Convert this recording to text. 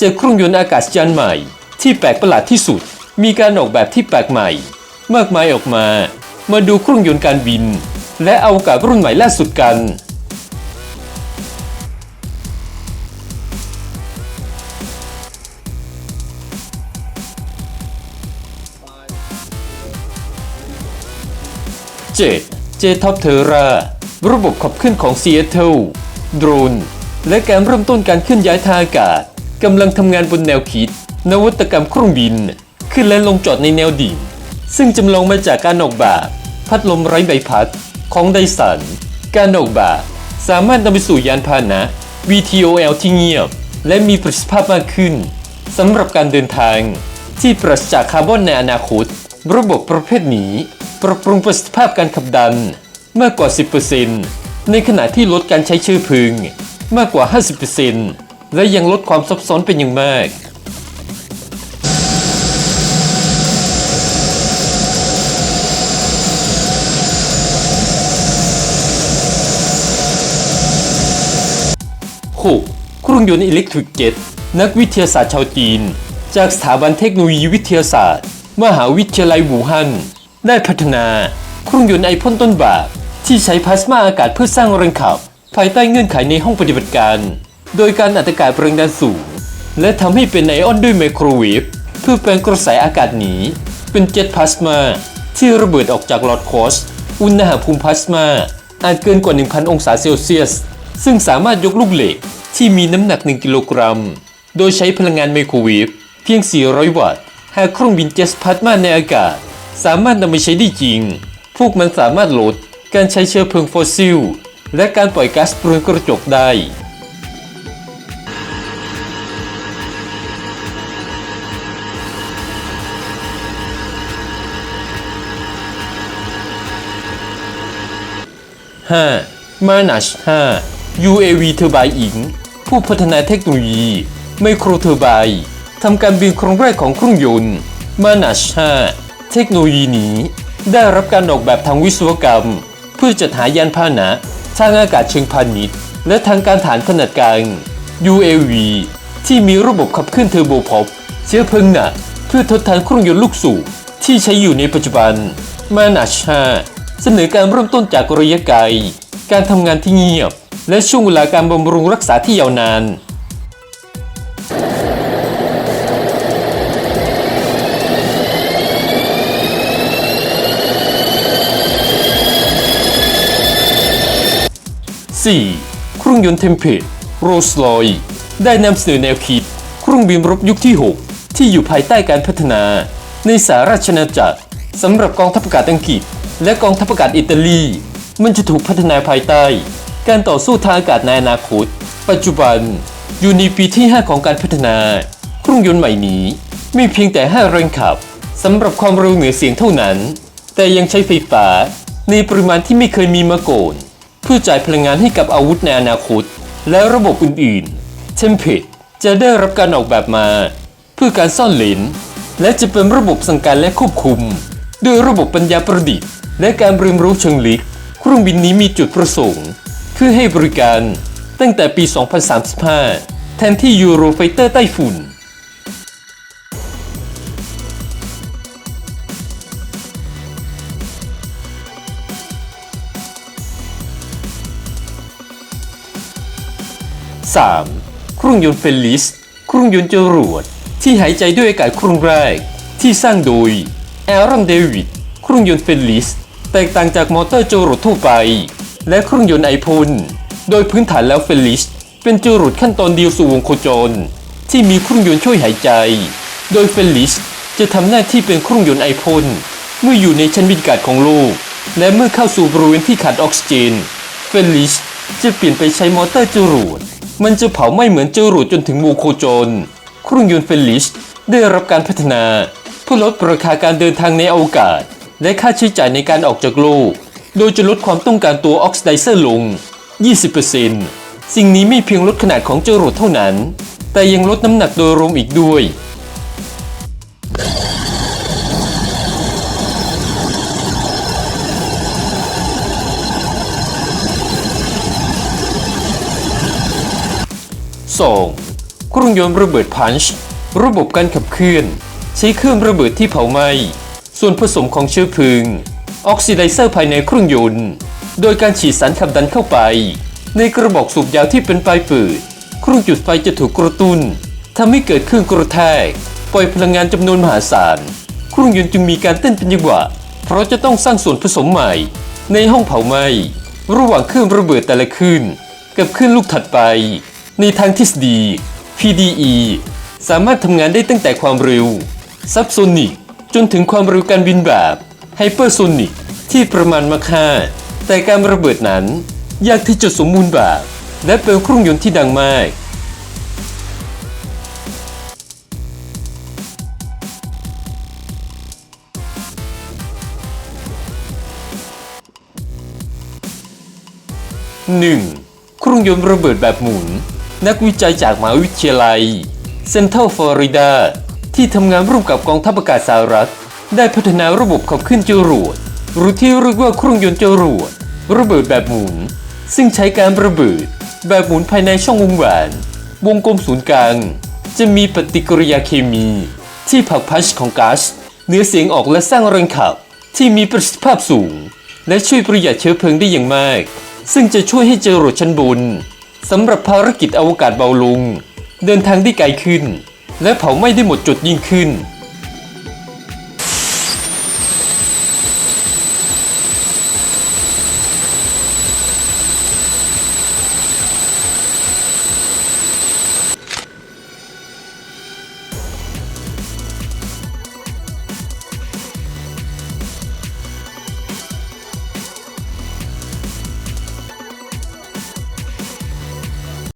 จอเครื่องยนต์อากาศยานใหม่ ที่แปลกประหลาดที่สุด มีการออกแบบที่แปลกใหม่ มากมายออกมา มาดูเครื่องยนต์การบิน และอวกาศรุ่นใหม่ล่าสุดกัน 7. J Top Terra ระบบขับเคลื่อนของ Seattle โดรน และการเริ่มต้นการเคลื่อนย้ายทางอากาศ กำลังทำงานบนแนวคิด นวัตกรรมเครื่องบิน ขึ้นและลงจอดในแนวดิ่ง ซึ่งจำลองมาจากการออกแบบพัดลมไร้ใบพัดของไดสัน การออกแบบสามารถนำไปสู่ยานพาหนะ VTOL ที่เงียบ และมีประสิทธิภาพมากขึ้นสำหรับการเดินทาง ที่ปราศจากคาร์บอนในอนาคต ระบบประเภทนี้ ปรับปรุงประสิทธิภาพการขับดันมากกว่า 10%ในขณะที่ลดการใช้เชื้อเพลิงมากกว่า 50% และยังลดความซับซ้อนเป็นอย่างมาก 6. เครื่องยนต์อิเล็กทริกเจ็ตนักวิทยาศาสตร์ชาวจีน จากสถาบันเทคโนโลยีวิทยาศาสตร์ มหาวิทยาลัยหูฮั่นได้พัฒนา เครื่องยนต์ไอพ่นต้นแบบที่ใช้พลาสมาอากาศเพื่อสร้างแรงขับ ภายใต้เงื่อนไขในห้องปฏิบัติการ โดยการอัดอากาศแรงดันสูง และทำให้เป็นไอออนด้วยไมโครเวฟเพื่อแปลงกระแสอากาศหนีเป็นเจ็ตพลาสมาที่ระเบิดออกจากหลอดโคสอุณหภูมิพลาสมาอาจเกินกว่า 1,000 องศาเซลเซียส ซึ่งสามารถยกลูกเหล็กที่มีน้ำหนัก 1 กิโลกรัม โดยใช้พลังงานไมโครเวฟเพียง 400 วัตต์ หากเครื่องบินเจ็ตพลาสมาในอากาศ สามารถนำไปใช้ได้จริง พวกมันสามารถลดการใช้เชื้อเพลิงฟอสซิล และการปล่อยก๊าซเรือนกระจกได้ 5. m a n a s 5 UAV Turbine Inc. ผู้พัฒนาเทคโนโลยีไมโครเทอร์ไบน์ทำการบินครั้งแรกของเครื่องยนต์ m a n a s 5เทคโนโลยีนี้ ได้รับการออกแบบทางวิศวกรรม เพื่อจัดหายานพาหนะทางอากาศเชิงพาณิชย์ และทางการฐานขนาดกลาง UAV ที่มีระบบขับเคลื่อนเทอร์โบพอปเชื้อเพลิงหนักเพื่อทดแทนเครื่องยนต์ลูกสูบที่ใช้อยู่ในปัจจุบัน m a n a s 5 เสนอการเริ่มต้นจากระยะไกล การทำงานที่เงียบ และช่วงเวลาการบำรุงรักษาที่ยาวนาน 4. เครื่องยนต์เทมเพลตโรสลอยได้นำเสนอแนวคิดเครื่องบินรบยุคที่ 6 ที่อยู่ภายใต้การพัฒนา ในสหราชอาณาจักรสำหรับกองทัพอากาศอังกฤษ และกองทัพอากาศอิตาลี มันจะถูกพัฒนาภายใต้ การต่อสู้ทางอากาศในอนาคต ปัจจุบันอยู่ในปีที่ 5 ของการพัฒนาเครื่องยนต์ใหม่นี้ม่เพียงแต่ 5 แรงขับสำหรับความเร็วเหนือเสียงเท่านั้น แต่ยังใช้ไฟฟ้าในปริมาณที่ไม่เคยมีมาก่อนเพื่อจ่ายพลังงานให้กับอาวุธในอนาคต และระบบอื่นๆเทมเพลตจะได้รับการออกแบบมา เพื่อการซ่อนเลนและจะเป็นระบบสั่งการและควบคุม ด้วยระบบปัญญาประดิษฐ์ และการเรียนรู้เชิงลึกเครื่องบินนี้มีจุดประสงค์เพื่อให้บริการตั้งแต่ปี 2035 แทนที่ยูโรไฟเตอร์ไต้ฝุ่น 3. เครื่องยนต์เฟลลิสเครื่องยนต์จรวด ที่หายใจด้วยอากาศเครื่องแรก ที่สร้างโดยแอรอนเดวิดเครื่องยนต์เฟลลิส ตกต่างจากมอเตอร์จรวดทั่วไป และเครื่องยนต์ไอพ่นโดยพื้นฐานแล้วเฟลลิสเป็นจรวดขั้นตอนเดียวสู่วงโคจร ที่มีเครื่องยนต์ช่วยหายใจ โดยเฟลลิสจะทำหน้าที่เป็นเครื่องยนต์ไอพ่นเมื่ออยู่ในชั้นบรรยากาศของโลก และเมื่อเข้าสู่บริเวณที่ขาดออกซิเจนเฟลลิสจะเปลี่ยนไปใช้มอเตอร์จรวดมันจะเผาไหม้เหมือนจรวดจนถึงวงโคจร เครื่องยนต์เฟลลิสได้รับการพัฒนาเพื่อลดราคาการเดินทางในอวกาศ และค่าใช้จ่ายในการออกจากโลกโดยจะลดความต้องการตัวออกซิไดเซอร์ลง 20%สิ่งนี้ไม่เพียงลดขนาดของจรวดเท่านั้น แต่ยังลดน้ำหนักโดยรวมอีกด้วย 2. เคเครื่องยนต์ระเบิดพันช์ระบบการขับเคลื่อน ใช้เครื่องระเบิดที่เผาไหม้ ส่วนผสมของเชื้อเพลิง ออกซิไดเซอร์ภายในเครื่องยนต์ โดยการฉีดสารขับดันเข้าไป ในกระบอกสูบยาวที่เป็นปลายเปิด เครื่องจุดไฟจะถูกกระตุ้นทำให้เกิดเครื่องกระแทก ปล่อยพลังงานจำนวนมหาศาล เครื่องยนต์จึงมีการเต้นเป็นจังหวะ เพราะจะต้องสร้างส่วนผสมใหม่ ในห้องเผาไหม้ ระหว่างเครื่องระเบิดแต่ละคลื่นกับคลื่นลูกถัดไป ในทางทฤษฎี PDE สามารถทำงานได้ตั้งแต่ความเร็วซับโซนิก จนถึงความเร็วการบินแบบไฮเปอร์โซนิกที่ประมาณมาค่าแต่การระเบิดนั้นยากที่จะสมบูรณ์แบบ และเป็นเครื่องยนต์ที่ดังมาก 1. เครื่องยนต์ระเบิดแบบหมุน นักวิจัยจากมหาวิทยาลัยเซนทรัลฟลอริดา ที่ทำงานร่วมกับกองทัพอากาศสหรัฐ ได้พัฒนาระบบขับเคลื่อนจรวดหรือที่เรียกว่าเครื่องยนต์จรวดระเบิดแบบหมุน ซึ่งใช้การระเบิดแบบหมุนภายในช่องวงแหวนวงกลมศูนย์กลาง จะมีปฏิกิริยาเคมี ที่ผลักพัชของก๊าซเนื้อเสียงออกและสร้างแรงขับ ที่มีประสิทธิภาพสูง และช่วยประหยัดเชื้อเพลิงได้อย่างมาก ซึ่งจะช่วยให้จรวดชั้นบนสำหรับภารกิจอวกาศเบาลง เดินทางได้ไกลขึ้น และเผาไหม้ได้หมดจดยิ่งขึ้น